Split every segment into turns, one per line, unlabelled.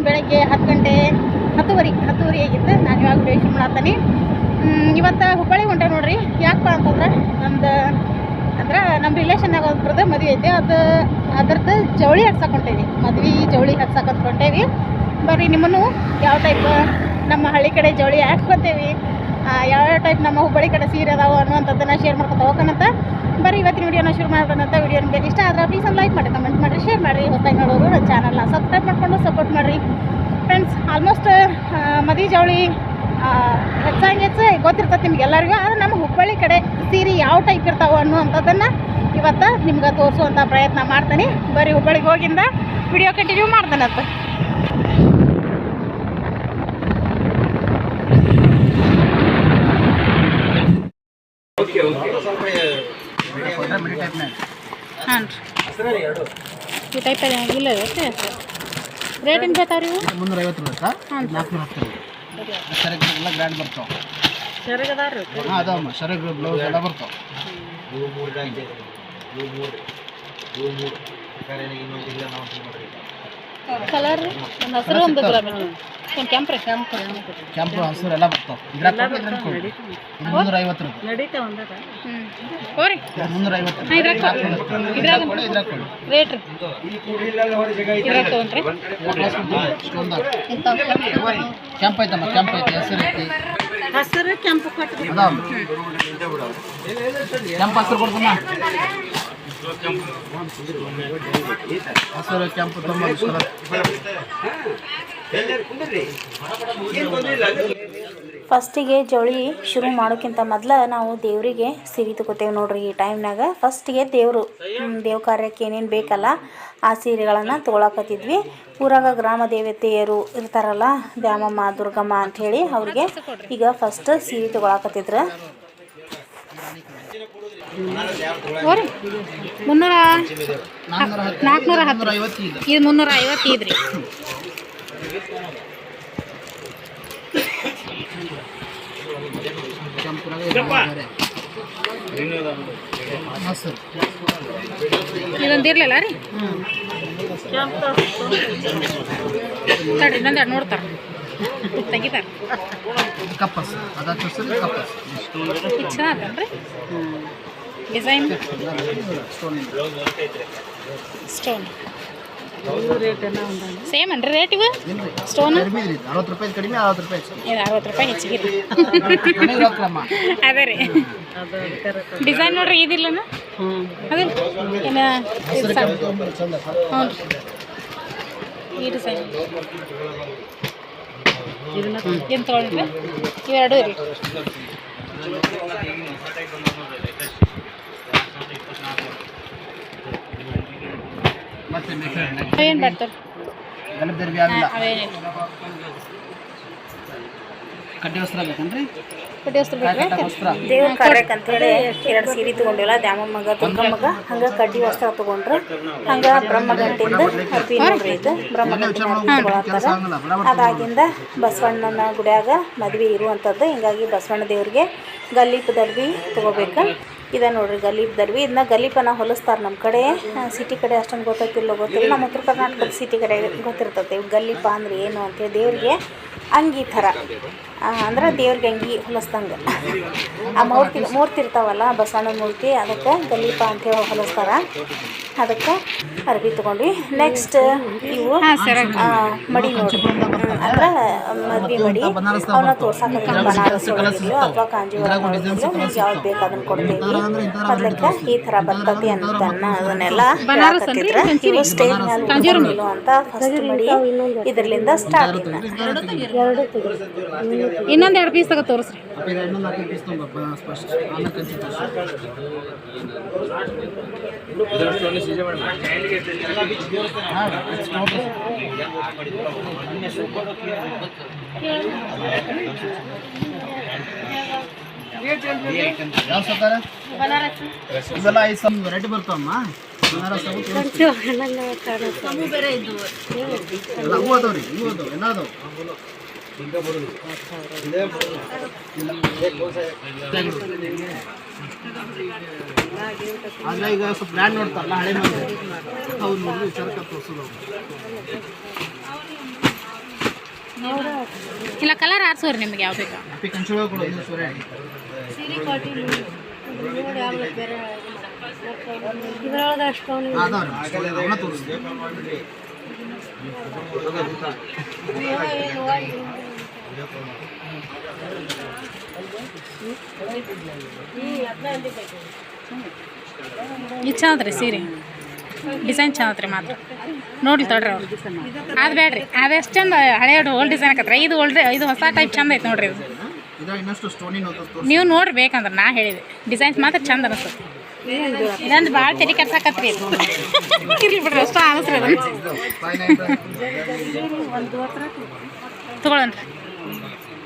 Time ಬೆಳಗ್ಗೆ ಹತ್ತು ಗಂಟೆ ಹತ್ತುವರೆ ಹತ್ತುವರೆ ಆಗಿತ್ತು ನಾನು ಇವಾಗ ಶೂಟ್ ಮಾಡ್ತೀನಿ. ಇವತ್ತು ಹುಬ್ಬಳ್ಳಿ ಹೊಂಟೆ ನೋಡ್ರಿ. ಯಾಕಪ್ಪ ಅಂತಂದ್ರೆ ನಮ್ದು ಅಂದ್ರೆ ನಮ್ಮ ರಿಲೇಷನ್ನಾಗ ಒಬ್ರದ್ದು ಮದುವೆ ಐತೆ. ಅದು ಅದ್ರದ್ದು ಜವಳಿ ಹಾಕ್ಸಕ್ಕೆ ಹೊಂಟೇವಿ. ಮದ್ವೆ ಜವಳಿ ಹಾಕ್ಸಕ್ಕೆ ಹೊಂಟೇವಿ. ಬರ್ರಿ, ನಿಮ್ಮನ್ನು ಯಾವ ಟೈಪ್ ನಮ್ಮ ಹಳ್ಳಿ ಕಡೆ ಜವಳಿ ಹಾಕ್ಕೊತೇವಿ ಯಾವ ಟೈಪ್ ನಮ್ಮ ಹುಬ್ಬಳ್ಳಿ ಕಡೆ ಸೀರೆ ಅದಾವೆ ಅನ್ನುವಂಥದ್ದನ್ನು ಶೇರ್ ಮಾಡ್ಕೊತ ಹೋಗೋಣಂತ. ಬರ್ರಿ ಇವತ್ತಿನ ವಿಡಿಯೋನ ಶುರು ಮಾಡೋಣಂತ ವಿಡಿಯೋ ನಿಮಗೆ ಇಷ್ಟ ಆದ್ರೆ ಪ್ಲೀಸ್ ಒಂದು ಲೈಕ್ ಮಾಡಿ ಕಮೆಂಟ್ ಮಾಡಿ ಶೇರ್ ಮಾಡಿರಿ ಹೊತ್ತಾಗಿ ನೋಡೋರು ನನ್ನ ಚಾನಲ್ನ ಸಬ್ಸ್ಕ್ರೈಬ್ ಮಾಡಿಕೊಂಡು ಸಪೋರ್ಟ್ ಮಾಡಿರಿ. ಫ್ರೆಂಡ್ಸ್ ಆಲ್ಮೋಸ್ಟ್ ಮದಿ ಜವಳಿ ಹೆಚ್ಚಾಗಿ ಹೆಚ್ಚು ಗೊತ್ತಿರ್ತದೆ ನಿಮ್ಗೆ ಎಲ್ಲರಿಗೂ, ಆದ್ರೆ ನಮ್ಮ ಹುಬ್ಬಳ್ಳಿ ಕಡೆ ಸೀರೆ ಯಾವ ಟೈಪ್ ಇರ್ತಾವೆ ಅನ್ನುವಂಥದ್ದನ್ನು ಇವತ್ತು ನಿಮ್ಗೆ ತೋರಿಸುವಂಥ ಪ್ರಯತ್ನ ಮಾಡ್ತೀನಿ. ಬರೀ ಹುಬ್ಬಳ್ಳಿಗೆ ಹೋಗಿಂದ ವಿಡಿಯೋ ಕಂಟಿನ್ಯೂ ಮಾಡ್ತಾನಂತ ಹಾಂ ರೀ ಈ ಟೈಪ್ ಇಲ್ಲ ರೇಟ್ ಏನು ಬೇಕಾವ್ರಿ ಇವು
ಮುನ್ನೂರ ರೂಪಾಯಿ ಸರ್ ನಾಲ್ಕುನೂರ ರೂಪಾಯಿ ಎಲ್ಲ ಗ್ರ್ಯಾಂಡ್ ಬರ್ತಾವೆ ಅದಾವಮ್ಮ ಸರಕು ಬ್ಲೌಸ್ ಎಲ್ಲ ಬರ್ತಾವೆ
ಕಲರ್ ಒಂದು ಹಸಿರು ಒಂದು ಗುಲಾಬಿ ಒಂದು ಕೆಂಪು ಕೆಂಪು
ಕೆಂಪು ಹಸಿರು ಎಲ್ಲ ಬರ್ತಾವೆ. ಇದ್ರಾಗ ಮುನ್ನೂರ ಐವತ್ತು ರೂಪಾಯಿ.
ನಡೀತಾವ ಹ್ಞೂ ಹೋರಿ.
ಇದು ಮುನ್ನೂರ ಐವತ್ತು
ಹಾಂ ಇದ್ರಾಗ
ರೂಪಾಯಿ
ಇದ್ರಾಗ
ಕೊಡಿ ಇದ್ರಾಗ ಕೊಡಿ
ರೇಟ್ ರೀ. ಇದ್ರಾಗ ತೊಗೊಂಡ್ರಿ.
ಸ್ಟೋನ್ದಾಗ ಕೆಂಪು ಐತಮ್ಮ ಕೆಂಪು ಐತಿ ಹಸಿರು ಐತಿ.
ಹಸಿರು ಕೆಂಪು ಕೊಟ್ಟು
ಅದಾವ ಕೆಂಪು ಹಸಿರು ಕೊಡ್ತಮ್ಮ. ಹಸಿರು ಕೆಂಪು
ಫಸ್ಟಿಗೆ ಜವಳಿ ಶುರು ಮಾಡೋಕ್ಕಿಂತ ಮೊದಲ ನಾವು ದೇವರಿಗೆ ಸೀರೆ ತಗೋತೇವೆ ನೋಡ್ರಿ ಈ ಟೈಮ್ನಾಗ. ಫಸ್ಟಿಗೆ ದೇವರು ದೇವ ಕಾರ್ಯಕ್ಕೆ ಏನೇನು ಬೇಕಲ್ಲ ಆ ಸೀರೆಗಳನ್ನು ತೊಗೊಳಕತ್ತಿದ್ವಿ. ಊರಾಗ ಗ್ರಾಮ ದೇವತೆಯರು ಇರ್ತಾರಲ್ಲ, ದ್ಯಾಮಮ್ಮ, ದುರ್ಗಮ್ಮ ಅಂಥೇಳಿ ಅವ್ರಿಗೆ ಈಗ ಫಸ್ಟ್ ಸೀರೆ ತೊಗೊಳಕತ್ತಿದ್ರು.
ಹೋರಿ. ಮುನ್ನೂರ ನಾಲ್ಕುನೂರ ಹತ್ತು.
ಇದೆ
ಮುನ್ನೂರ ಐವತ್ತೈದು ರೀ. ಇದೊಂದು ಇರಲಿಲ್ಲ ರೀ? ತಡ್ರಿ ಇನ್ನೊಂದು ಎರಡು ನೋಡ್ತಾರೆ. ತೆಗಿತಾರೆ.
ಇದು ಕಪ್ಪು ಹಸಿರು ಅದಾದ ಹಸಿರು ಇದು ಕಪ್ಪು ಹಸಿರು
ಇದು ಚೆನ್ನಾಗತ್ತಲ್ರಿ ಡಿಸೈನ್
ಸ್ಟೋನ್
ಸ್ಟೋನ್ ಸೇಮ್ ಅನ್ರಿ ರೇಟ್ ಇವು
ಇಲ್ರಿ
ಸ್ಟೋನ್
ಕಡಿಮೆ ಇದೆ ಅರವತ್ತು ರೂಪಾಯಿ ಕಡಿಮೆ ಅರವತ್ತು ರೂಪಾಯಿ ಹೆಚ್ಚು
ಇದು ಅರವತ್ತು ರೂಪಾಯಿ ಹೆಚ್ಚಿಗೆ ರೀ
ಮನೆಗೆ ರೊಕ್ಕಮ್ಮ
ಅದೇ ರೀ ಡಿಸೈನ್ ನೋಡ್ರಿ ಇದಿಲ್ಲನ ಅದೇ ಇನ್ನು ಇದು ಸಣ್ಣ
ತೊಗೊಂಡ್ರೆ ಚಂದ ಸರ್
ಹ್ಞೂ ರೀ ಈ ಡಿಸೈನ್ ಏನು ತೊಗೊಂಡ್ರಿ ಇವೆರಡು ರೀ
ಕಡ್ಡಿ ವಸ್ತ್ರ ಬೇಕನ್ರಿ?
ದೇವ್ರ ಕಾರ್ಯಕ್ಕೆ ಅಂತೇಳಿ ಎರಡು ಸೀರೆ ತೊಗೊಂಡಿಲ್ಲ ದ್ಯಾಮಮ್ಮಗ ದುರ್ಗಮ್ಮಗ ಹಂಗೆ ಕಡ್ಡಿ ವಸ್ತ್ರ ತೊಗೊಂಡ್ರು ಹಂಗೆ ಬ್ರಹ್ಮಗಂಟಿಂದ ಅರ್ಬಿ ನೋಡ್ರಿ ಇದು ಬ್ರಹ್ಮಗಂಟಿನ ಅರ್ಬಿ ತೊಗೊಳತ್ತಾರ ಅದಾಗಿಂದ ಬಸವಣ್ಣನ ಗುಡಿಯಾಗ ಮದ್ವೆ ಇರುವಂಥದ್ದು ಹಿಂಗಾಗಿ ಬಸವಣ್ಣ ದೇವ್ರಿಗೆ ಗಲ್ಲಿ ತೊಗೋಬೇಕು. ಇದ ನೋಡ್ರಿ ಗಲೀಪ್ ದರ್ವಿ ಇದನ್ನ ಗಲೀಪನ ಹೊಲಿಸ್ತಾರೆ ನಮ್ಮ ಕಡೆ. ಸಿಟಿ ಕಡೆ ಅಷ್ಟೊಂದು ಗೊತ್ತಾಗ್ತಿಲ್ಲ, ಗೊತ್ತಿಲ್ಲ. ನಮ್ಮ ಉತ್ತರ ಕರ್ನಾಟಕದ ಸಿಟಿ ಕಡೆ ಗೊತ್ತಿರ್ತೈತೆ. ಗಲೀಪ ಅಂದ್ರೆ ಏನು ಅಂತೇಳಿ ದೇವ್ರಿಗೆ ಅಂಗಿ ಥರ ಅಂದ್ರೆ ದೇವ್ರಿಗೆ ಅಂಗಿ ಹೊಲಿಸ್ದಂಗೆ. ಆ ಮೂರ್ತಿ ಮೂರ್ತಿ ಇರ್ತಾವಲ್ಲ ಬಸವಣ್ಣನ ಮೂರ್ತಿ ಅದಕ್ಕೆ ಗಲೀಪ ಅಂತೇಳಿ ಹೊಲಿಸ್ತಾರ. ಅದಕ್ಕೆ ಅರ್ಬಿ ತಗೊಂಡ್ವಿ. ನೆಕ್ಸ್ಟ್ ಇವು ಮಡಿ ನೋಡಿ. ಅಂದ್ರೆ ಮದ್ವೆ ಮಡಿ ಅವನ್ನ ತೋರ್ಸಕ್ಕ ಬನಾರಸ್ ಅಥವಾ ಕಾಂಜಿ ನಿಮ್ಗೆ ಯಾವ್ದು ಬೇಕು ಅದನ್ನ ಕೊಡ್ತೀವಿ. ಅದಕ್ಕೆ ಈ ಥರ ಬರ್ತತಿ ಅಂತ ಅದನ್ನೆಲ್ಲ ಇವು ಸ್ಟೇಜ್ ಮೇಲೆ ಅಂತ ಫಸ್ಟ್ ಮಡಿ ಇದರ್ಲಿಂದ ಸ್ಟಾರ್ಟ್
ಇನ್ನೊಂದು ಎರಡು ಪೀಸ್ ತಗೋ ತೋರಿಸ್ರಿ.
ಯಾವ ಸತ್ತಾರ ಇವೆಲ್ಲ ಐದು ಸಮ್ ವೆರೈಟಿ ಬರ್ತಾವಮ್ಮ ಬನಾರಸ್ ಬೇರೆ ಎಲ್ಲ ಹೂ ಅದಾವ್ರಿ ರೀ ಹೂ ಅದಾವ. ಎಲ್ಲ ಅದಾವ. ಆದ್ರೆ ಈಗ ಸ್ವಲ್ಪ ಬ್ರ್ಯಾಂಡ್ ನೋಡ್ತಾರಲ್ಲ ಹಳೆ ಮಂದಿ ಹೌದು ನೋಡಿ ವಿಚಾರಕ್ಕೆ ತೋರಿಸೋದು
ಇಲ್ಲ ಕಲರ್ ಆರಿಸೋರಿ ನಿಮ್ಗೆ ಯಾವ ಬೇಕಾ
ಹ್ಯಾಪಿ ಕಂಚುಳ ಕೂಡ ಒಂದು ಸೂರ್ಯ
ಇದ್ರೊಳಗೆ ಅಷ್ಟೊಂದು
ಅದಾವ್ರಿ ಅವನ್ನ ತೋರಿಸ್ತೀವಿ
ಇದು ಚಂದತ್ರಿ ಸೀರೆ. ಡಿಸೈನ್ ಚಂದತ್ರಿ ಮಾತ್ರ. ನೋಡ್ಲಿ ತೊಡ್ರಿ ಅವ್ರು. ಅದು ಬೇಡ್ರಿ. ಅದೆಷ್ಟು ಚಂದ, ಹಳೆ ಓಲ್ಡ್ ಡಿಸೈನ್ ಹಾಕತ್ರ. ಇದು ಓಲ್ಡ್ ಇದು ಹೊಸ ಟೈಪ್ ಚಂದ ಐತೆ ನೋಡ್ರಿ ಇದು. ನೀವು ನೋಡ್ರಿ ಬೇಕಂದ್ರೆ ನಾ ಹೇಳಿದೆ. ಡಿಸೈನ್ಸ್ ಮಾತ್ರ ಚಂದ ಅನಿಸ್ತದೆ. ನಂದು ಭಾಳ ತಲೆ ಕೆಡ್ಸಾಕತ್ರಿ ಇದು. ಇರ್ಲಿ ಬಿಡ್ರಿ, ಅಷ್ಟು ಅನಿಸ್ರಿ ತಗೊಳನ್ರಿ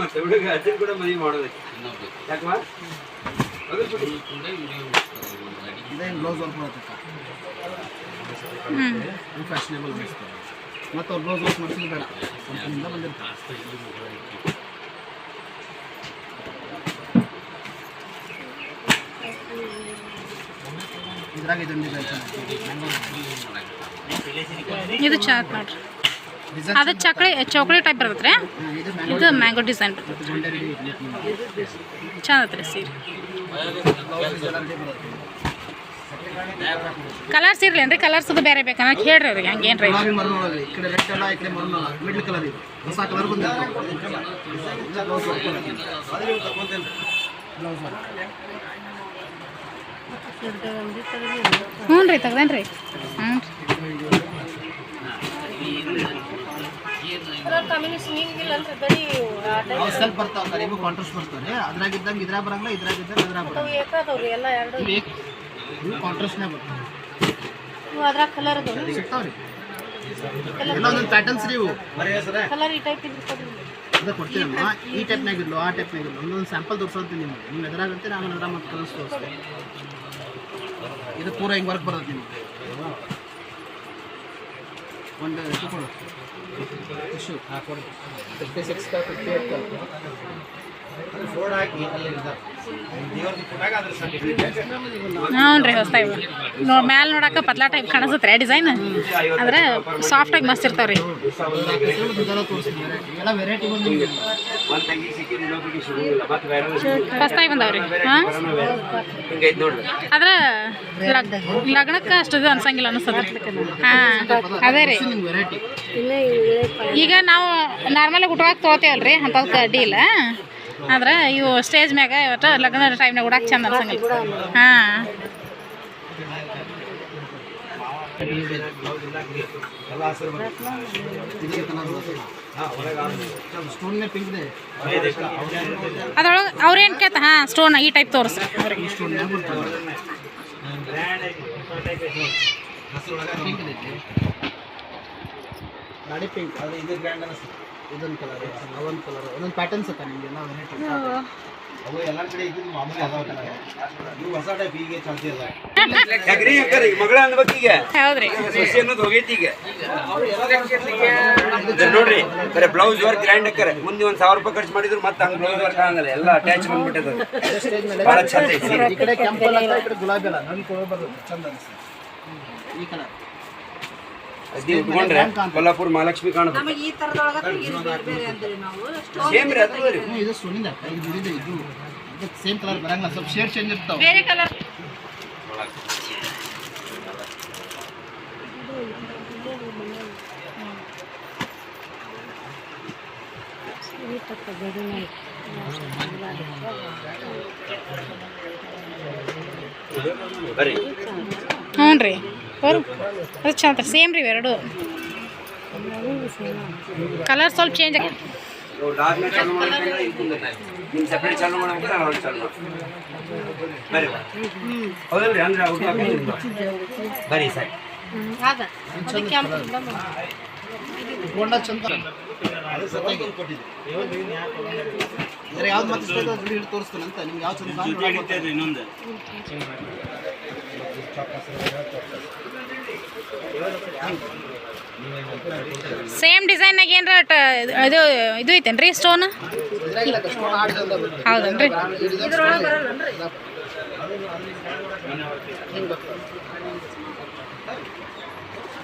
ಮತ್ತೆ ಹುಡುಗ ಅಜ್ಜನ್ ಕೂಡ ಮದುವೆ ಮಾಡೋದಕ್ಕೆ ಯಾಕವಾ
ಬ್ಲೌಸ್ ವರ್ಕ್ ಇದು ಫ್ಯಾಷನೇಬಲ್ ಮತ್ತು ಅವ್ರು ಬ್ಲೌಸ್ ವರ್ಕ್ ಮಾಡಿಸಿದ್ದು ಬೇಡ ಬಂದಿರ್ತಾರೆ ಇದ್ರಾಗ ಇದೊಂದು ಡಿಸೈನ್
ಇದು ಚಾಕ್ಲೇಟ್ ನೋಡ್ರಿ. ಅದು ಚಕ್ಲಿ ಚಾಕ್ಲೇಟ್ ಟೈಪ್ ಬರ್ತೈತೆ
ಇದು
ಇದು ಮ್ಯಾಂಗೋ ಡಿಸೈನ್ ಬರ್ತೈತೆ
ಸೀರೆ ಕಲರ್
ಚಂದ ಸೀರೆ. ಕಲರ್ಸ್ ಇರ್ಲೇನ್ರಿ? ಕಲರ್ಸ್ ಅದು ಬೇರೆ ಬೇಕನ್ನ ಹೇಳ್ರಿ ಅವ್ರಿಗೆ. ಹಂಗೆ
ಏನ್ರಿ? ಮರನ್ ಒಳಗೆ ಈ ಕಡೆ ರೆಡ್ ಎಲ್ಲ ಈ ಕಡೆ ಮರನ್ ಮಿಡ್ಲ್ ಕಲರ್ ಇದೆ ರೀ
ಹ್ಞೂ ರೀ. ಹ್ಞೂ
ಸ್ವಲ್ಪ ಬರ್ತಾವ ಕರಿಬು ಕಾಂಟ್ರಾಸ್ಟ್ ಅದ್ರಾಗ ಇದ್ದಂಗೆ ಇದ್ರಾಗ ಬರಂಗಿಲ್ಲ ಇದ್ರಾಗಿದ್ದಂಗೆ ಅದ್ರಾಗ ಬರಂಗಿಲ್ಲ.
ಎಲ್ಲ ಎರಡು?
ಇವು ಇವು ಬರ್ತಾವೆ
ಇವು ಅದ್ರಾಗ ಕಲರ್ ಅದು
ಸಿಗ್ತಾವ್ರಿ ಎಲ್ಲ ಒಂದೊಂದು ಪ್ಯಾಟರ್ನ್ಸ್ ರೀ ಇವು.
ಕಲರ್ ಈ ಟೈಪ್ ಇದ್ರೆ
ಅದ ಕೊಡ್ತೀನಮ್ಮ ಈ ಟೈಪ್ನಾಗ ಇರ್ಲು, ಆ ಟೈಪ್ನಾಗ ಇರ್ಲು, ಒಂದೊಂದು ಸ್ಯಾಂಪಲ್ ತೋರಿಸೋದು ನಿಮ್ಗೆ. ನೀವು ಎದುರಾಗುತ್ತೆ ನಾನು ಎದುರ ಮತ್ತೆ ಕಲಿಸ್ ತೋರಿಸ್ತೀನಿ ಇದು ಪೂರ ಹಿಂಗೆ ವರ್ಕ್ ಬರೋದು ನಿಮಗೆ. ಒಂದು ಇದು ಕೊಡು. Tissue fifty six fifty eight
ಹ್ಞೂ ರೀ ಹೊಸ್ತಾಗಿ ನೋ, ಮ್ಯಾಲೆ ನೋಡಕ್ಕೆ ಪತ್ಲಾ ಟೈಪ್ ಕಾಣಿಸುತ್ತೆ ಡಿಸೈನ್ ಆದ್ರೆ ಸಾಫ್ಟಾಗಿ ಮಸ್ತ್ ಇರ್ತಾವೆ ರೀ ಹೊಸ್ತಾಗಿ ಹಾಂ?
ಹಿಂಗೈತ್ ನೋಡ್ರಿ
ಆದ್ರೆ ಲಗ್ ಲಗ್ನಕ್ಕೆ ಅಷ್ಟು ಇದು ಅನ್ಸಂಗಿಲ್ಲ ಅನಿಸ್ತದೆ ಹಾಂ, ಅದೇ ರೀ. ಈಗ ನಾವು ನಾರ್ಮಲಾಗಿ ಊಟಕ್ಕೆ ತೊಗೋತೇವಲ್ರಿ ಅಂಥದ್ದು ಅಡ್ಡಿ ಇಲ್ಲ. ಆದ್ರೆ ಇವು ಸ್ಟೇಜ್ ಮ್ಯಾಗ ಇವತ್ತು ಲಗ್ನ ಟೈಮ್ನಾಗ ಉಡಾಕ್ ಚಂದ ಅನ್ಸಂಗಿಲ್ಲ ಹಾಂ. ಅದ್ರೊಳಗೆ ಅವ್ರೇನು ಕೇಳ್ತ ಹಾಂ ಸ್ಟೋನ್ ಈ ಟೈಪ್
ಸ್ಟೋನ್ಯಾಗ ಬರ್ತದೆ ಪಿಂಕ್ ಇದೊಂದು ಕಲರ್ ಅವೊಂದು ಕಲರ್ ಒಂದೊಂದು ಪ್ಯಾಟರ್ನ್ಸ್ ಅಕ್ಕ ನಿಮಗೆಲ್ಲ ವೆರೈಟಿ
ಅವು ಎಲ್ಲರ ಕಡೆ ಇದ್ದಿದ್ದು ಮಾಮೂಲಿ ಅದಾವ ಇವು ಹೊಸ ಟೈಪ್ ಈಗ ಚಾಲ್ತಿಲ್ಲ
ಯಾಕ್ರಿ ಅಕ್ಕಾರ? ಮಗಳ ಅನ್ಬೇಕು ಈಗ.
ಹೌದ್ರಿ.
ಸೊಸೆ ಅನ್ನೋದು ಹೋಗೈತಿ ಈಗ. ನೋಡ್ರಿ ಬರೀ ಬ್ಲೌಸ್ ವರ್ಕ್ ಗ್ರ್ಯಾಂಡ್ ಅಕ್ಕರೆ. ಮುಂದೆ ಒಂದ್ ಸಾವಿರ ರೂಪಾಯಿ ಖರ್ಚು ಮಾಡಿದ್ರು ಮತ್ತೆ ಹಂಗ ಬ್ಲೌಸ್ ವರ್ಕ್ ಆಗಲ್ಲ ಎಲ್ಲ ಅಟ್ಯಾಚ್ ಬಂದ್ಬಿಟ್ಟದ ಬಹಳ ಚಂದ ಐತಿ. ಸೀರೆ.
ಈ ಕಡೆ ಕೆಂಪು ಅಲ್ಲ ಈ ಕಡೆ ಗುಲಾಬಿ ಅಲ್ಲ ನನ್ ಕೊಡೋ ಬರ್ತದೆ ಚಂದ ಅನಿಸ್ತದೆ ಈ ಕಲರ್
ಅದಿ ಉಟ್ಕೊಂಡ್ರೆ ಕೊಲ್ಲಾಪುರ ಮಹಾಲಕ್ಷ್ಮಿ ಕಾಣುತ್ತೆ. ಸೇಮ್ ರೀ ಅದು ರೀ
ಹ್ಞೂ ಇದು ಸುನಿಂದ ಇದು ಇದು ಅದಕ್ಕೆ ಸೇಮ್ ಕಲರ್ ಬರಂಗಿಲ್ಲ ಸ್ವಲ್ಪ ಶೇರ್ ಚೇಂಜ್ ಇರ್ತಾವ.
ಬೇರೆ ಕಲರ್
ಬರ್ರಿ
ಹ್ಞೂ ರೀ. ಬರು. ಅದು ಚಂದ ಸೇಮ್ ರೀ ಎರಡು. ಕಲರ್ ಸ್ವಲ್ಪ ಚೇಂಜ್ ಆಗಿ.
ಇವು ಡಾರ್ಕ್ ಚಾಲು ಮಾಡ್ಬೇಕಂದ್ರೆ ಇದು ಕುಂದೈತೆ. ನಿಮ್ ಸಪ್ರೇಟ್ ಚಾಲು ಮಾಡ್ಬೇಕಂದ್ರೆ ಅವ್ರು ಚಾಲು ಮಾಡ್ತಾರೆ. ಬರ್ರಿ ಬಾ. ಹೌದಲ್ರಿ ಅಂದ್ರೆ ಔಟ್ ಆಫ್ ಸರ್
ಚಂದ ಇದ್ರ ಯಾವ್ದು ಮತ್ತೆ ಇಷ್ಟ ಆಯ್ತು ಅದು ಹಿಡಿದು ತೋರಿಸ್ತಾನೆ ಅಂತ ನಿಮ್ಗೆ ಯಾವ ಚಂದ ಕಾಣ್ತದೆ
ಇನ್ನೊಂದು.
ಸೇಮ್ ಡಿಸೈನಾಗ ಏನಾರ ಟ ಇದು ಇದು ಐತೇನ್ರಿ ರೀ ಸ್ಟೋನ್. ಹೌದನ್ರಿ.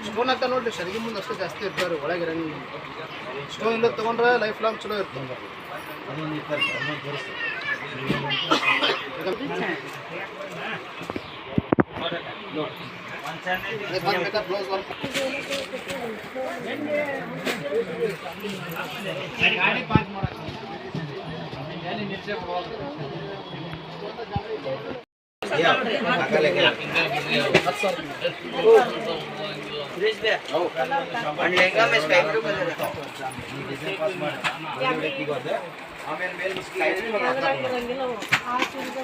ಸ್ಟೋನ್ ಅಂತ ನೋಡ್ರಿ ಸರಿಗೆ ಮುಂದೆ ಅಷ್ಟು ಜಾಸ್ತಿ ಇರ್ತಾರೆ ಒಳಗೆ ಸ್ಟೋನ್ ಇಲ್ಲ ತಗೊಂಡ್ರೆ ಲೈಫ್ ಲಾಂಗ್ ಚಲೋ ಇರ್ತದೆ.
ಅದೊಂದು ಇಪ್ಪತ್ತು ಅದೊಂದು ತೋರಿಸ್ತೀನಿ
ಅದಕ್ಕೆ
ಆಮೇಲೆ ಮೇಲೆ ಸ್ಕೈ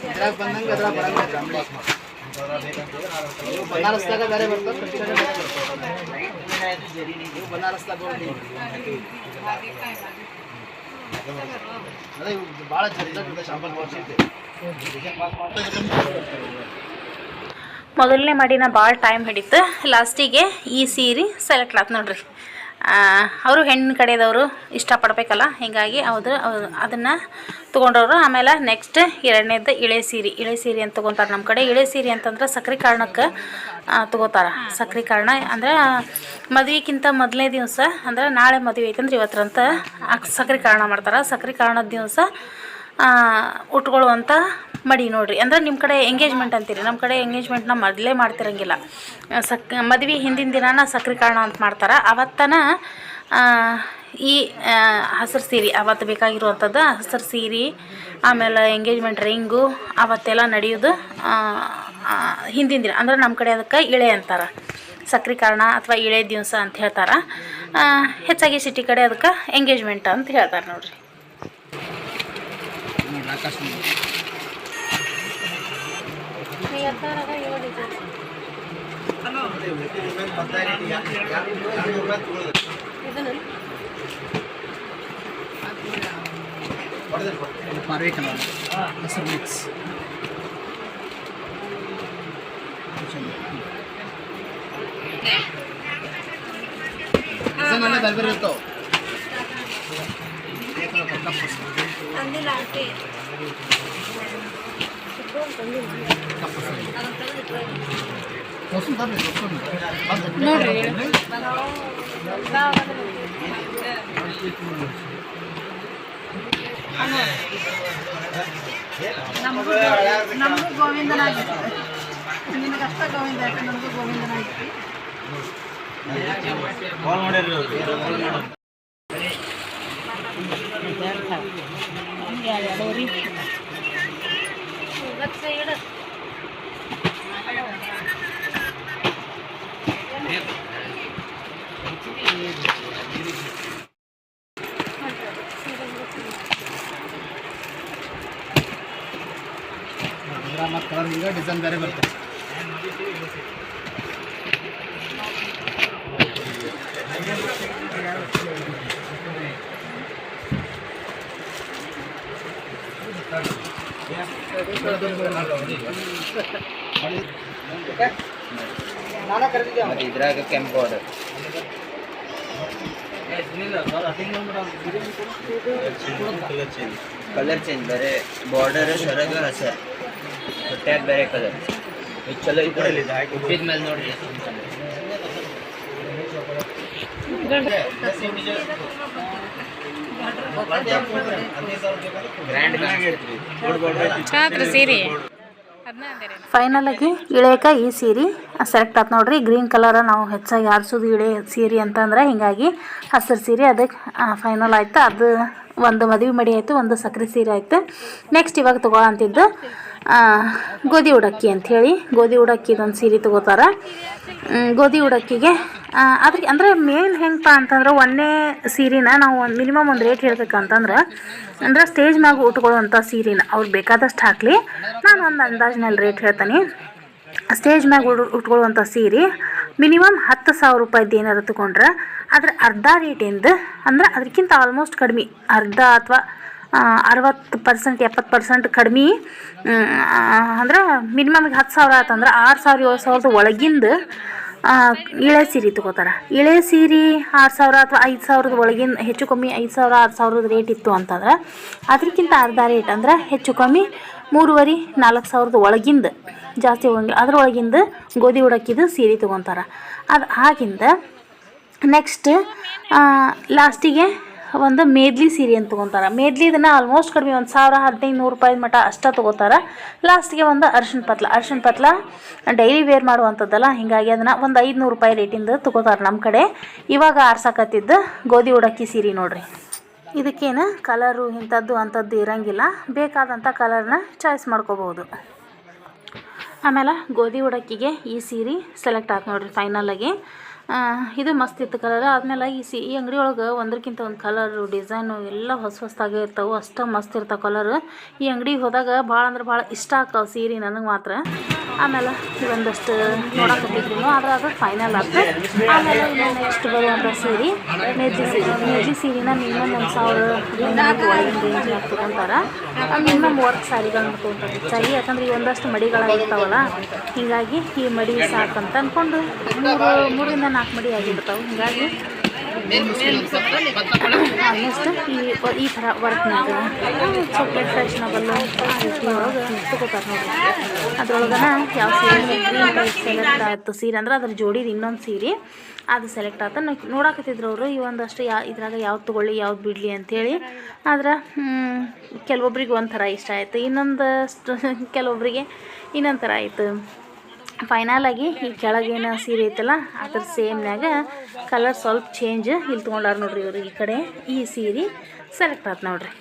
ಇದ್ರಾಗ ಬಂದಂಗೆ ಅದ್ರಾಗ ಬರಂಗಿಲ್ಲ ಅಂಗಡಿ. ಇವು ಬನಾರಸ್ದಾಗ ಬೇರೆ ಬನಾರಸ್ದಾಗ. ಅದೇ ಇವು ಭಾಳ ಶಾಂಪಲ್
ಮೊದಲನೇ ಮಾಡಿನ ಭಾಳ ಟೈಮ್ ಹಿಡಿತು ಲಾಸ್ಟಿಗೆ ಈ ಸೀರೆ ಸೆಲೆಕ್ಟ್ ಆಯ್ತು ನೋಡ್ರಿ ಅವರು ಹೆಣ್ಣು ಕಡೆದವರು ಇಷ್ಟಪಡಬೇಕಲ್ಲ? ಹೀಗಾಗಿ ಅವರು ಅದನ್ನು ತೊಗೊಂಡವರು. ಆಮೇಲೆ ನೆಕ್ಸ್ಟ್ ಎರಡನೇದು ಇಳೆ ಸೀರೆ. ಇಳೆ ಸೀರೆ ಅಂತ ತೊಗೊತಾರೆ ನಮ್ಮ ಕಡೆ. ಇಳೆ ಸೀರೆ ಅಂತಂದ್ರೆ ಸಕ್ರೆ ಕಾರಣಕ್ಕೆ ತೊಗೋತಾರೆ. ಸಕ್ರೆ ಕಾರಣ ಅಂದ್ರೆ ಮದುವೆಗಿಂತ ಮೊದಲನೇ ದಿವಸ ಅಂದ್ರೆ ನಾಳೆ ಮದುವೆ ಐತಂದ್ರೆ ಇವತ್ತರಂತ ಸಕ್ರೆ ಕಾರಣ ಮಾಡ್ತಾರೆ. ಸಕ್ರೆ ಕಾರಣದ ದಿವಸ ಉಟ್ಕೊಳ್ಳುವಂಥ ಮಡಿ ನೋಡಿರಿ. ಅಂದ್ರೆ ನಿಮ್ಮ ಕಡೆ ಎಂಗೇಜ್ಮೆಂಟ್ ಅಂತೀರಿ. ನಮ್ಮ ಕಡೆ ಎಂಗೇಜ್ಮೆಂಟ್ನ ಮೊದಲೇ ಮಾಡ್ತಿರಂಗಿಲ್ಲ. ಸಕ್, ಮದುವೆ ಹಿಂದಿನ ದಿನನ ಸಕ್ರೆ ಕಾರಣ ಅಂತ ಮಾಡ್ತಾರೆ. ಅವತ್ತನ ಈ ಹಸಿರು ಸೀರೆ, ಅವತ್ತು ಬೇಕಾಗಿರುವಂಥದ್ದು ಹಸಿರು ಸೀರೆ, ಆಮೇಲೆ ಎಂಗೇಜ್ಮೆಂಟ್ ರಿಂಗು, ಅವತ್ತೆಲ್ಲ ನಡೆಯೋದು ಹಿಂದಿನ ದಿನ. ಅಂದ್ರೆ ನಮ್ಮ ಕಡೆ ಅದಕ್ಕೆ ಇಳೆ ಅಂತಾರೆ. ಸಕ್ರೆ ಕಾರಣ ಅಥವಾ ಇಳೆ ದಿವಸ ಅಂತ ಹೇಳ್ತಾರೆ. ಹೆಚ್ಚಾಗಿ ಸಿಟಿ ಕಡೆ ಅದಕ್ಕೆ ಎಂಗೇಜ್ಮೆಂಟ್ ಅಂತ ಹೇಳ್ತಾರೆ ನೋಡ್ರಿ.
ಕಲರ್ ಹಸಿರು ಮಿಕ್ಸ್ ಡಿಸೈನ್ ಎಲ್ಲ ಬೇರೆ ಬೇರೆ ಇರ್ತಾವೆ
ತಂದಿಲ್ಲ
ನೋಡ್ರಿ
ನಮಗೂ ಗೋವಿಂದನಾಗಿತ್ತು ನಿನಗಷ್ಟ ಗೋವಿಂದ ಯಾಕೆ ನಮಗೂ ಗೋವಿಂದನಾಗಿತ್ತು
ಮತ್ತು ಕಲರ್ ಈಗ ಡಿಸೈನ್ ಬೇರೆ ಬರ್ತದೆ ನಾನೇ ಕರೆದಿದ್ದೆ
ಇದ್ರಾಗ ಕೆಂಪು ಬಾರ್ಡರ್ ಕಲರ್ ಚೇಂಜ್ ಬೇರೆ ಬಾರ್ಡರ್ ಸೊರಗ ಹಸ ಹೊಟ್ಯಾಗ ಬೇರೆ ಕಲರ್ ಇದು ಚಲೋ ಇದ್ರಲ್ಲಿ ಉಪ್ಪಿದ ಮೇಲೆ ನೋಡ್ರಿ ಗ್ರ್ಯಾಂಡ್
ಚಾತ್ರ ಸೀರೆ.
ಫೈನಲ್ ಆಗಿ ಇಳೆಯಕ ಈ ಸೀರೆ ಸೆಲೆಕ್ಟ್ ಆತ್ ನೋಡ್ರಿ. ಗ್ರೀನ್ ಕಲರ್ ನಾವು ಹೆಚ್ಚಾಗಿ ಆರಿಸೋದು ಇಳೆ ಸೀರೆ ಅಂತಂದ್ರೆ ಹಿಂಗಾಗಿ ಹಸಿರು ಸೀರೆ ಅದಕ್ಕೆ ಫೈನಲ್ ಆಯ್ತು. ಅದು ಒಂದು ಮದುವೆ ಮಡಿ ಆಯಿತು, ಒಂದು ಸಕ್ಕರೆ ಸೀರೆ ಆಯ್ತು. ನೆಕ್ಸ್ಟ್ ಇವಾಗ ತೊಗೊಳಂತಿದ್ದು ಗೋಧಿ ಉಡಕ್ಕಿ ಅಂಥೇಳಿ ಗೋಧಿ ಉಡಕ್ಕಿದೊಂದು ಸೀರೆ ತೊಗೋತಾರೆ. ಗೋಧಿ ಉಡಕ್ಕಿಗೆ ಅದಕ್ಕೆ ಅಂದರೆ ಮೇನ್ ಹೆಂಗಪ್ಪ ಅಂತಂದ್ರೆ ಒಂದೇ ಸೀರೆನ ನಾವು ಒಂದು ಮಿನಿಮಮ್ ಒಂದು ರೇಟ್ ಹೇಳ್ಬೇಕಂತಂದ್ರೆ, ಅಂದ್ರೆ ಸ್ಟೇಜ್ ಮ್ಯಾಗ ಉಟ್ಕೊಳ್ಳುವಂಥ ಸೀರೆನ ಅವ್ರು ಬೇಕಾದಷ್ಟು ಹಾಕಲಿ. ನಾನು ಒಂದು ಅಂದಾಜಿನಲ್ಲಿ ರೇಟ್ ಹೇಳ್ತೀನಿ. ಸ್ಟೇಜ್ ಮ್ಯಾಗ ಉಡ್ ಉಟ್ಕೊಳ್ಳುವಂಥ ಸೀರೆ ಮಿನಿಮಮ್ ಹತ್ತು ಸಾವಿರ ರೂಪಾಯಿದ್ದು ಏನಾರು ತೊಗೊಂಡ್ರೆ, ಅದ್ರ ಅರ್ಧ ರೇಟಿಂದ ಅಂದ್ರೆ ಅದಕ್ಕಿಂತ ಆಲ್ಮೋಸ್ಟ್ ಕಡಿಮೆ, ಅರ್ಧ ಅಥವಾ ಅರವತ್ತು ಪರ್ಸೆಂಟ್ ಎಪ್ಪತ್ತು ಪರ್ಸೆಂಟ್ ಕಡಿಮೆ ಅಂದ್ರೆ ಮಿನಿಮಮ್ಗೆ ಹತ್ತು ಸಾವಿರ ಆತಂದ್ರೆ ಆರು ಸಾವಿರ, ಏಳು ಸಾವಿರದ ಒಳಗಿಂದ ಇಳೆ ಸೀರೆ ತೊಗೋತಾರೆ. ಇಳೆ ಸೀರೆ ಆರು ಸಾವಿರ ಅಥವಾ ಐದು ಸಾವಿರದ ಒಳಗಿನ ಹೆಚ್ಚು ಕಮ್ಮಿ ಐದು ಸಾವಿರ, ಆರು ಸಾವಿರದ ರೇಟ್ ಇತ್ತು ಅಂತಂದ್ರೆ ಅದಕ್ಕಿಂತ ಅರ್ಧ ರೇಟ್ ಅಂದ್ರೆ ಹೆಚ್ಚು ಕಮ್ಮಿ ಮೂರುವರೆ, ನಾಲ್ಕು ಸಾವಿರದ ಒಳಗಿಂದ ಜಾಸ್ತಿ ಹೋಗಂಗಿಲ್ಲ. ಅದರೊಳಗಿಂದ ಗೋಧಿ ಉಡಕ್ಕಿದ್ದು ಸೀರೆ ತೊಗೊತಾರೆ. ಅದು ಆಗಿಂದ ನೆಕ್ಸ್ಟ್ ಲಾಸ್ಟಿಗೆ ಒಂದು ಮೇದ್ಲಿ ಸೀರೆ ಅಂತ ತೊಗೊತಾರೆ. ಮೇದ್ಲಿ ಇದನ್ನು ಆಲ್ಮೋಸ್ಟ್ ಕಡಿಮೆ ಒಂದು ಸಾವಿರ ಹದಿನೈದು ನೂರು ರೂಪಾಯಿ ಮಟ್ಟ ಅಷ್ಟೇ ತೊಗೋತಾರೆ. ಲಾಸ್ಟಿಗೆ ಒಂದು ಅರ್ಶಿಣ ಪತ್ಲ. ಅರ್ಶಿಣ ಪತ್ಲ ಡೈಲಿ ವೇರ್ ಮಾಡುವಂಥದ್ದಲ್ಲ ಹೀಗಾಗಿ ಅದನ್ನು ಒಂದು ಐದುನೂರು ರೂಪಾಯಿ ರೇಟಿಂದ ತೊಗೋತಾರೆ ನಮ್ಮ ಕಡೆ. ಇವಾಗ ಆರ್ಸಕತ್ತಿದ್ದು ಗೋಧಿ ಉಡಕ್ಕಿ ಸೀರೆ ನೋಡ್ರಿ. ಇದಕ್ಕೇನು ಕಲರು ಇಂಥದ್ದು ಅಂಥದ್ದು ಇರೋಂಗಿಲ್ಲ. ಬೇಕಾದಂಥ ಕಲರ್ನ ಚಾಯ್ಸ್ ಮಾಡ್ಕೋಬೋದು ಆಮೇಲೆ ಗೋಧಿ ಉಡಕ್ಕಿಗೆ ಈ ಸೀರೆ ಸೆಲೆಕ್ಟ್ ಆಯ್ತು ನೋಡ್ರಿ ಫೈನಲಾಗಿ ಇದು ಮಸ್ತ್ ಇತ್ತು ಕಲರ್ ಆದ್ಮೇಲೆ ಈ ಸಿ, ಈ ಅಂಗಡಿ ಒಳಗೆ ಒಂದಕ್ಕಿಂತ ಒಂದು ಕಲರು ಡಿಸೈನು ಎಲ್ಲ ಹೊಸ ಹೊಸದಾಗೆ ಇರ್ತಾವೆ. ಅಷ್ಟು ಮಸ್ತ್ ಇರ್ತಾವೆ ಕಲರ್ ಈ ಅಂಗಡಿಗೆ ಹೋದಾಗ ಭಾಳ ಅಂದ್ರೆ ಭಾಳ ಇಷ್ಟ ಆಗ್ತಾವೆ ಸೀರೆ ನನಗೆ ಮಾತ್ರ. ಆಮೇಲೆ ಇವೊಂದಷ್ಟು ನೋಡಕತ್ತಿದ್ರು ಆದ್ರೆ ಅದು ಫೈನಲ್ ಆಗ್ತದೆ ಆಮೇಲೆ ಇನ್ನು ನೆಕ್ಸ್ಟ್ ಬರುವಂಥ ಸೀರೆ, ಮೇಜಿ ಸೀರೆ, ಮೇಜಿ ಸೀರೆನ ಮಿನಿಮಮ್ ಒಂದು ಸಾವಿರ ರೇಂಜ್ ಆಮೇಲೆ ಮಿನಿಮಮ್ ವರ್ಕ್ ಸ್ಯಾರಿಗಳನ್ನ ತೊಗೊಂತಾರೆ. ಸರಿ ಯಾಕಂದ್ರೆ ಈ ಒಂದಷ್ಟು ಮಡಿಗಳಾಗಿರ್ತಾವಲ್ಲ, ಹೀಗಾಗಿ ಈ ಮಡಿ ಸಾಕಂತ ಅಂದ್ಕೊಂಡು ಮೂರು, ಮೂರಿಂದ ನಾಲ್ಕು ಮಡಿ ಆಗಿರ್ತಾವೆ. ಹೀಗಾಗಿ ಆಲ್ಮೋಸ್ಟ್ ಈ ಈ ಥರ ವರ್ಕ್ನಾಗ ಚಾಕ್ಲೇಟ್ ಫ್ಯಾಷನಬಲ್ ಒಳಗೆ ತಗೋತಾರೆ ನೋಡ್ರಿ. ಅದ್ರೊಳಗನ ಯಾವ ಸೀರೆ ಸೆಲೆಕ್ಟ್ ಆಯ್ತು. ಸೀರೆ ಅಂದ್ರೆ ಅದ್ರ ಜೋಡಿದು ಇನ್ನೊಂದು ಸೀರೆ. ಅದು ಸೆಲೆಕ್ಟ್ ಆತ ನೋಡಾಕತ್ತಿದ್ರು ಅವರು, ಈ ಒಂದಷ್ಟು ಯಾ ಇದ್ರಾಗ ಯಾವ್ದು ತೊಗೊಳ್ಳಿ, ಯಾವ್ದು ಬಿಡಲಿ ಅಂಥೇಳಿ ಆದ್ರೆ ಕೆಲವೊಬ್ರಿಗೆ ಒಂಥರ ಇಷ್ಟ ಆಯಿತು. ಇನ್ನೊಂದಷ್ಟು ಕೆಲವೊಬ್ಬರಿಗೆ ಇನ್ನೊಂಥರ ಥರ ಆಯಿತು. ಫೈನಲ್ ಆಗಿ ಈ ಕೆಳಗೇನು ಸೀರೆ ಐತಲ್ಲ, ಅದ್ರ ಸೇಮ್ನಾಗ ಕಲರ್ ಸ್ವಲ್ಪ ಚೇಂಜ್ ಇಲ್ಲಿ ತೊಗೊಂಡಾರ ನೋಡ್ರಿ ಇವ್ರು ಈ ಕಡೆ. ಈ ಸೀರೆ ಸೆಲೆಕ್ಟ್ ಆಯ್ತು ನೋಡ್ರಿ.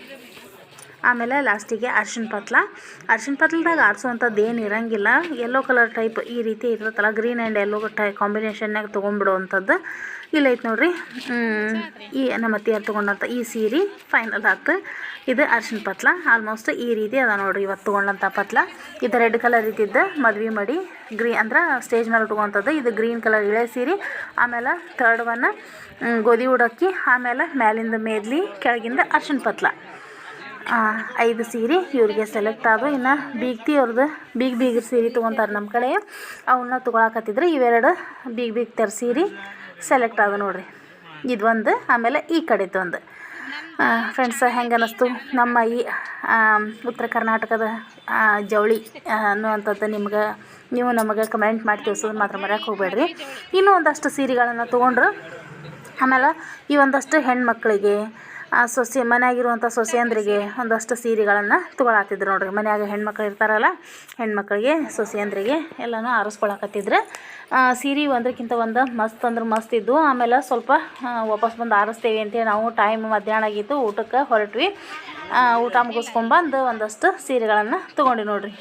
ಆಮೇಲೆ ಲಾಸ್ಟಿಗೆ ಅರ್ಶಿಣ ಪತ್ಲ. ಅರ್ಶಿಣ ಪತ್ಲದಾಗ ಆರಿಸುವಂಥದ್ದು ಏನು ಇರಂಗಿಲ್ಲ. ಯೆಲ್ಲೋ ಕಲರ್ ಟೈಪ್ ಈ ರೀತಿ ಇರ್ತೈತಲ್ಲ ಗ್ರೀನ್ ಆ್ಯಂಡ್ ಯೆಲ್ಲೋ ಟೈ ಕಾಂಬಿನೇಷನ್ನಾಗ ತೊಗೊಂಡ್ಬಿಡುವಂಥದ್ದು. ಇಲ್ಲೈತೆ ನೋಡಿರಿ ಈ ನಮ್ಮ ಅತ್ತಿಯರು ತೊಗೊಂಡಂಥ ಈ ಸೀರೆ ಫೈನಲ್ ಆಯ್ತು ಇದು ಅರ್ಶಿಣ ಪತ್ಲ. ಆಲ್ಮೋಸ್ಟ್ ಈ ರೀತಿ ಅದ ನೋಡಿರಿ, ಇವತ್ತು ತೊಗೊಂಡಂಥ ಪತ್ಲ. ಇದು ರೆಡ್ ಕಲರ್ ಇದ್ದಿದ್ದು, ಮದ್ವೆ ಮಾಡಿ ಗ್ರೀ, ಅಂದ್ರೆ ಸ್ಟೇಜ್ ಮೇಲೆ ಉಟ್ಕೊಂಥದ್ದು ಇದು ಗ್ರೀನ್ ಕಲರ್ ಇಳೆ ಸೀರೆ. ಆಮೇಲೆ ಥರ್ಡ್ ಒನ್ ಗೋಧಿ ಉಡಕ್ಕಿ ಆಮೇಲೆ ಮ್ಯಾಲಿಂದ ಮೇದ್ಲಿ, ಕೆಳಗಿಂದ ಅರ್ಶಿಣ ಪತ್ಲ. ಐದು ಸೀರೆ ಇವ್ರಿಗೆ ಸೆಲೆಕ್ಟ್ ಆದವು ಇನ್ನು ಬೀಗ್ತಿ ಅವ್ರದ್ದು ಬೀಗ್ ಬೀಗ ಸೀರೆ ತೊಗೊತಾರೆ ನಮ್ಮ ಕಡೆ. ಅವನ್ನ ತೊಗೊಳಕತ್ತಿದ್ರೆ ಇವೆರಡು ಬೀಗ್ ಬೀಗ್ ತರ ಸೀರೆ ಸೆಲೆಕ್ಟ್ ಆದ ನೋಡ್ರಿ. ಒಂದು ಆಮೇಲೆ ಈ ಕಡೆದೊಂದು ಫ್ರೆಂಡ್ಸ್ ಹೆಂಗೆ ಅನ್ನಿಸ್ತು ನಮ್ಮ ಈ ಉತ್ತರ ಕರ್ನಾಟಕದ ಜವಳಿ ಅನ್ನುವಂಥದ್ದು ನಿಮ್ಗೆ, ನೀವು ನಮಗೆ ಕಮೆಂಟ್ ಮಾಡಿ ತಿಳಿಸೋದು ಮಾತ್ರ ಮರ್ಯಾಕೆ ಹೋಗಬೇಡ್ರಿ. ಇನ್ನೂ ಒಂದಷ್ಟು ಸೀರೆಗಳನ್ನು ತೊಗೊಂಡ್ರು. ಆಮೇಲೆ ಈ ಒಂದಷ್ಟು ಹೆಣ್ಮಕ್ಳಿಗೆ ಆ ಸೊಸೆ, ಮನೆಯಾಗಿರುವಂಥ ಸೊಸೆಯಂದ್ರಿಗೆ ಒಂದಷ್ಟು ಸೀರೆಗಳನ್ನು ತೊಗೊಳತ್ತಿದ್ರು ನೋಡ್ರಿ. ಮನ್ಯಾಗ ಹೆಣ್ಮಕ್ಳು ಇರ್ತಾರಲ್ಲ, ಹೆಣ್ಮಕ್ಳಿಗೆ, ಸೊಸೆಯಂದ್ರಿಗೆ ಎಲ್ಲನೂ ಆರಿಸ್ಕೊಳಕತ್ತಿದ್ರು. ಸೀರೆ ಒಂದಕ್ಕಿಂತ ಒಂದು ಮಸ್ತ್ ಅಂದ್ರೆ ಮಸ್ತ್ ಇದ್ದು ಆಮೇಲೆ ಸ್ವಲ್ಪ ವಾಪಸ್ ಬಂದು ಆರಿಸ್ತೇವೆ ಅಂತೇಳಿ ನಾವು ಟೈಮ್ ಮಧ್ಯಾಹ್ನ ಆಗಿತ್ತು, ಊಟಕ್ಕೆ ಹೊರಟ್ವಿ. ಊಟ ಮುಗಿಸ್ಕೊಂಬಂದು ಒಂದಷ್ಟು ಸೀರೆಗಳನ್ನು ತೊಗೊಂಡು ನೋಡ್ರಿ.